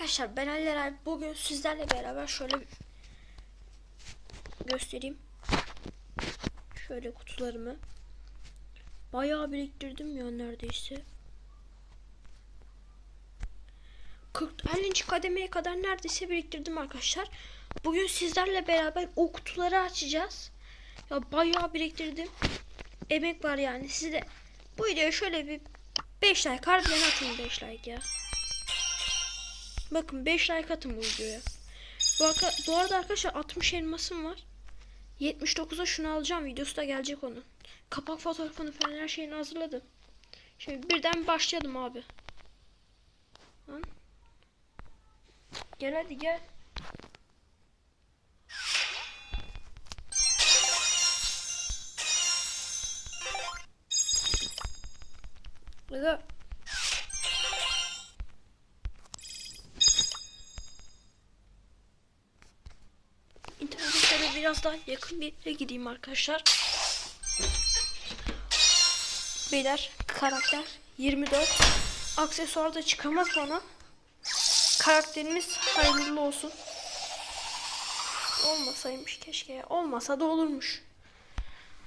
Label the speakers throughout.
Speaker 1: arkadaşlar ben Ali Eray. Bugün sizlerle beraber şöyle göstereyim. Şöyle kutularımı. Bayağı biriktirdim ya neredeyse. 40 50. kademeye kadar neredeyse biriktirdim arkadaşlar. Bugün sizlerle beraber o kutuları açacağız. Ya bayağı biriktirdim. Emek var yani. Size de bu videoya şöyle bir 5 like harbiden atın 5 like ya. Bakın 5 like atın bu videoya. Bu, bu arada arkadaşlar 60 elmasım var. 79'a şunu alacağım. Videosu da gelecek onun. Kapak fotoğrafını falan her şeyini hazırladım. Şimdi birden başlayalım abi. Lan. Gel hadi gel. Aga. Biraz daha yakın bir yere gideyim arkadaşlar. Beyler karakter 24. Aksesuar da çıkamaz bana. Karakterimiz hayırlı olsun. Olmasaymış keşke ya. Olmasa da olurmuş.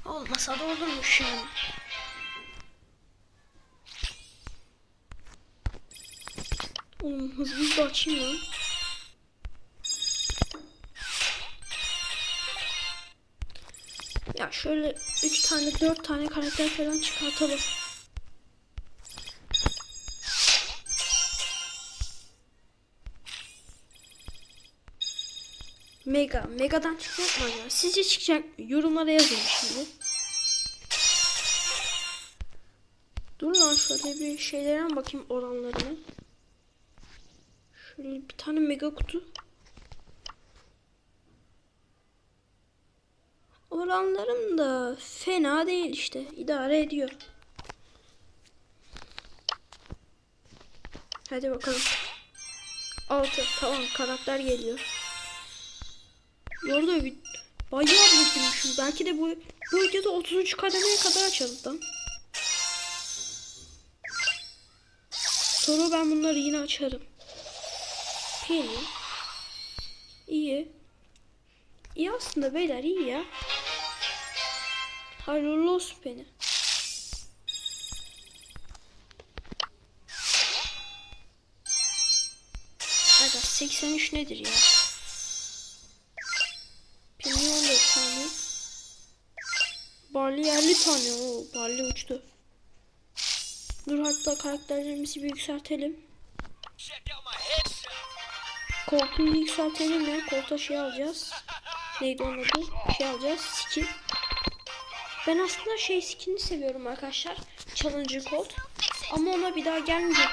Speaker 1: Olmasa da olurmuş yani. Oğlum hızlı hızlı açayım lan. Ya şöyle 3 tane 4 tane karakter falan çıkartalım. Mega. Mega'dan çıkacak mı ya? Sizce çıkacak mı? Yorumlara yazın şimdi. Dur lan şöyle bir şeylerden bakayım oranlarına. Şöyle bir tane mega kutu. Oranlarım da fena değil işte. İdare ediyor. Hadi bakalım. 6 tamam karakter geliyor. Bu arada bir bayağı biriktirmişim. Belki de bu bu videoda 30. kademeye kadar açarız. Sonra ben bunları yine açarım. Penny. İyi. İyi aslında beyler iyi ya. Hayırlı olsun Penny. Aga 83 nedir ya? Penny 14 tane. Barley 50 tane. Oo, Barley uçtu. Dur hatta karakterlerimizi bir yükseltelim. Koltuğu yükseltelim ya. Koltuğa şey alacağız. Neydi onun adı? Şey alacağız. Skin. Ben aslında şey skinini seviyorum arkadaşlar. Challenger Colt. Ama ona bir daha gelmeyecek.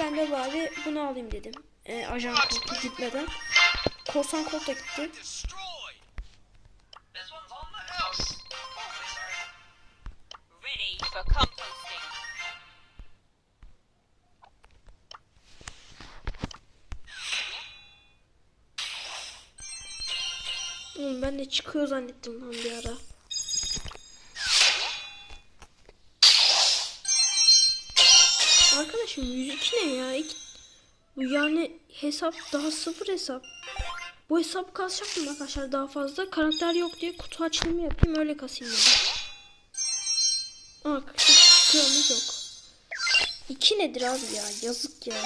Speaker 1: Ben de bari bunu alayım dedim. Ee, ajan Colt'u gitmeden. Korsan Colt gitti. ben de çıkıyor zannettim lan bir ara. Arkadaşım 102 ne ya? Bu yani hesap daha sıfır hesap. Bu hesap kasacaktım arkadaşlar daha fazla. Karakter yok diye kutu açılımı yapayım öyle kasayım dedim. Aa çıkıyor mu yok. 2 nedir abi ya? Yazık ya.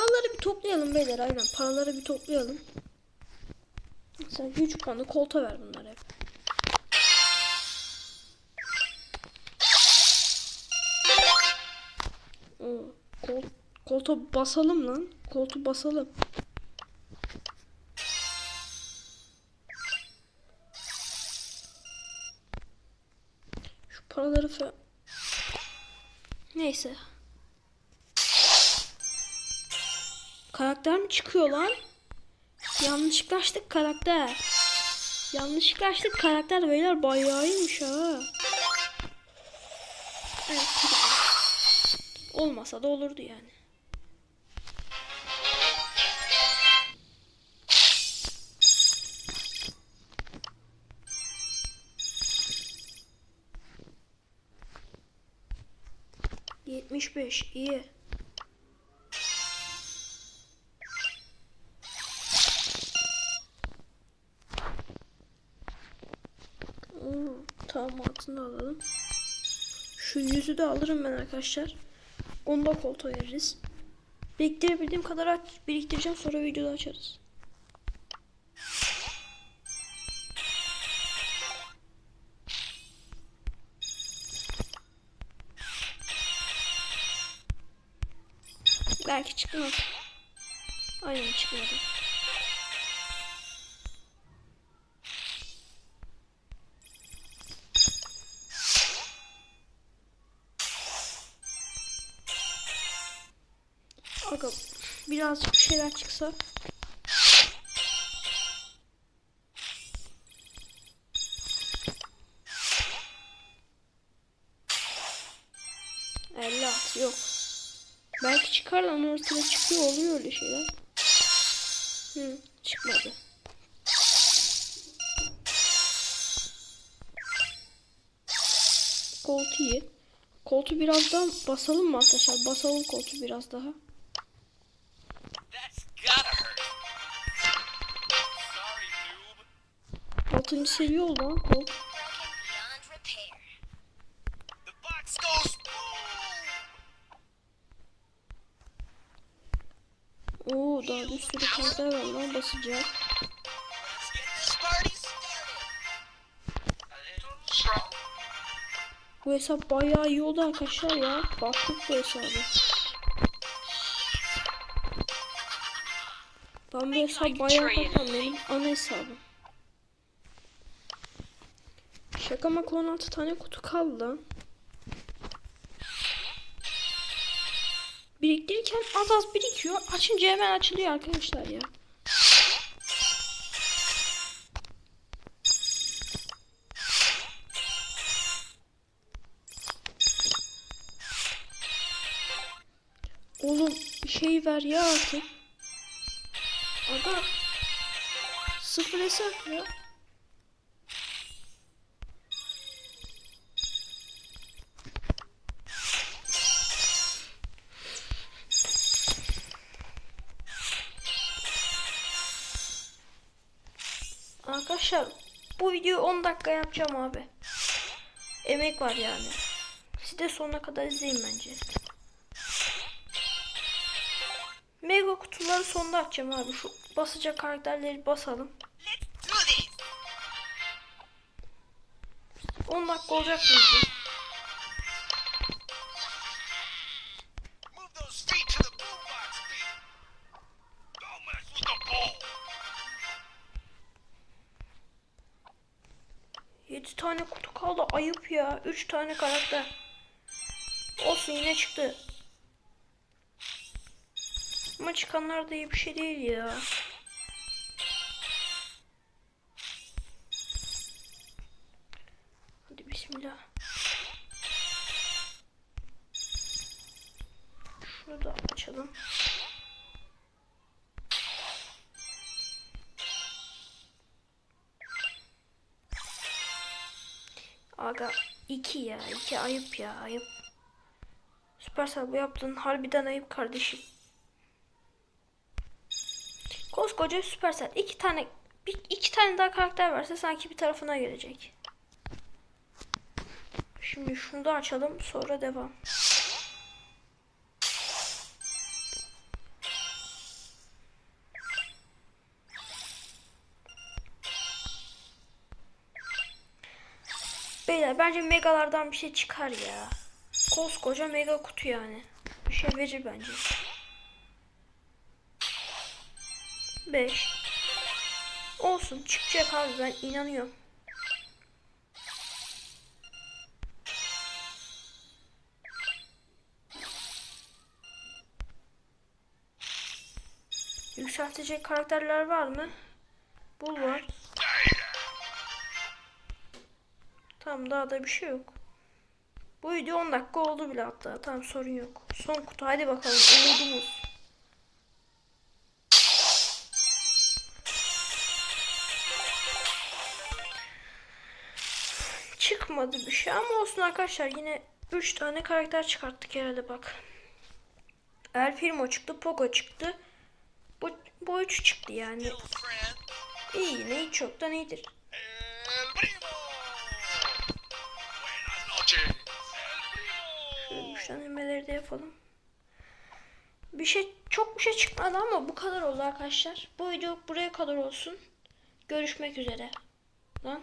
Speaker 1: Paraları bir toplayalım beyler aynen. Paraları bir toplayalım. Mesela güç puanı kolta ver bunları hep. Kol, kolta basalım lan. Koltu basalım. Şu paraları. Neyse. Karakter mi çıkıyor lan? Yanlışlaştık karakter. Yanlışlaştık karakter beyler bayağı iyiymiş ha. Evet. Olmasa da olurdu yani. Yetmiş beş iyi. Tamam altını alalım. Şu yüzü de alırım ben arkadaşlar. Onu da koltuğa veririz. Biriktirebildiğim kadar aç, biriktireceğim sonra videoda açarız. Belki çıkmaz. Aynen çıkmadı. Aga birazcık bir şeyler çıksa. Elli at yok. Belki çıkar lan ortada çıkıyor oluyor öyle şeyler. Hı, çıkmadı. Koltu iyi. Koltu biraz daha basalım mı arkadaşlar? Basalım koltu biraz daha. 6. seviye oldu
Speaker 2: goes boom.
Speaker 1: Oo daha bir sürü karakter var lan basacak. Bu hesap bayağı iyi oldu arkadaşlar ya. Baktık bu hesabı. Ben bu hesap bayağı kafam benim ana hesabım. Şaka maka 16 tane kutu kaldı. Biriktirirken az az birikiyor. Açınca hemen açılıyor arkadaşlar ya. Oğlum bir şey ver ya artık. Aga. Sıfır hesap ya. Arkadaşlar bu videoyu 10 dakika yapacağım abi. Emek var yani. Siz de sonuna kadar izleyin bence. Mega kutuları sonunda açacağım abi. Şu basacak karakterleri basalım.
Speaker 2: Let's do this.
Speaker 1: 10 dakika olacak video.
Speaker 2: Move.
Speaker 1: 7 tane kutu kaldı. Ayıp ya. 3 tane karakter. Olsun yine çıktı. Ama çıkanlar da iyi bir şey değil ya. Hadi bismillah. Şunu da açalım. Aga 2 ya. 2 ayıp ya. Ayıp. Süpersel bu yaptığın harbiden ayıp kardeşim. Koskoca Süpersel iki tane bir, iki tane daha karakter verse sanki bir tarafına gelecek. Şimdi şunu da açalım sonra devam. Beyler bence megalardan bir şey çıkar ya. Koskoca mega kutu yani. Bir şey verir bence. 5 Olsun çıkacak abi ben inanıyorum. Yükseltecek karakterler var mı? Bul var. Tamam daha da bir şey yok. Bu video 10 dakika oldu bile hatta. Tamam sorun yok. Son kutu hadi bakalım umudumuz. Çıkmadı bir şey ama olsun arkadaşlar yine 3 tane karakter çıkarttık herhalde bak. El Primo çıktı, Poco çıktı. Bu, bu üç çıktı yani. İyi yine hiç yoktan iyidir. Güçlendirmeleri de yapalım. Bir şey çok bir şey çıkmadı ama bu kadar oldu arkadaşlar. Bu video buraya kadar olsun. Görüşmek üzere. Lan